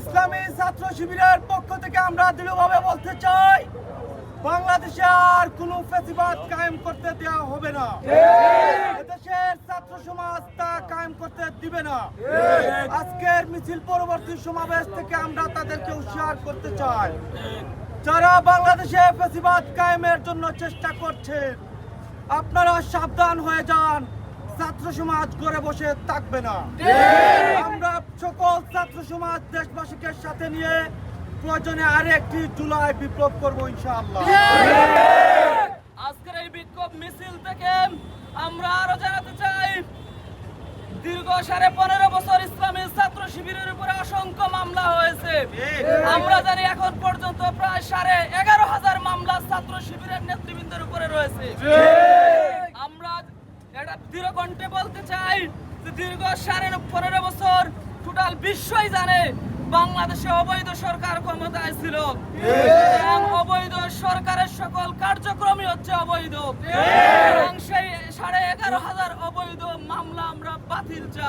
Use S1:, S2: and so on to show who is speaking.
S1: ইসলামী ছাত্র শিবিরের পক্ষ থেকে আমরা দৃঢ়ভাবে বলতে চাই, বাংলাদেশে আর কোনো ফেসিবাদ কায়েম করতে দেওয়া হবে না। দেশের ছাত্র সমাজ তা কায়েম করতে দিবে না। আজকের মিছিল পরবর্তী সমাবেশ থেকে আমরা তাদেরকে উৎসাহ করতে চাই। যারা বাংলাদেশে ফেসিবাদ কায়েমের জন্য চেষ্টা করছেন, আপনারা সাবধান হয়ে যান। ছাত্র সমাজ ঘরে বসে থাকবে না। আমরা সকল ছাত্র সমাজ দেশবাসীকে সাথে নিয়ে প্রয়োজনে আরেকটি জুলাই বিপ্লব করব ইনশাআল্লাহ।
S2: আজকের এই বিক্ষোভ মিছিল থেকে আমরা আরও জানাতে চাই দীর্ঘ সাড়ে পনেরো বছর ইসলামী ছাত্র শিবিরের উপরে অসংখ্য মামলা হয়েছে। আমরা জানি এখন পর্যন্ত প্রায় সাড়ে এগারো হাজার মামলা ছাত্র শিবিরের নেতৃবৃন্দের উপরে রয়েছে। দৃঢ় কণ্ঠে বলতে চাই যে দীর্ঘ সাড়ে পনেরো বছর টোটাল বিশ্বই জানে বাংলাদেশে অবৈধ সরকার ক্ষমতায় ছিল। এবং অবৈধ সরকারের সকল কার্যক্রমই হচ্ছে অবৈধ।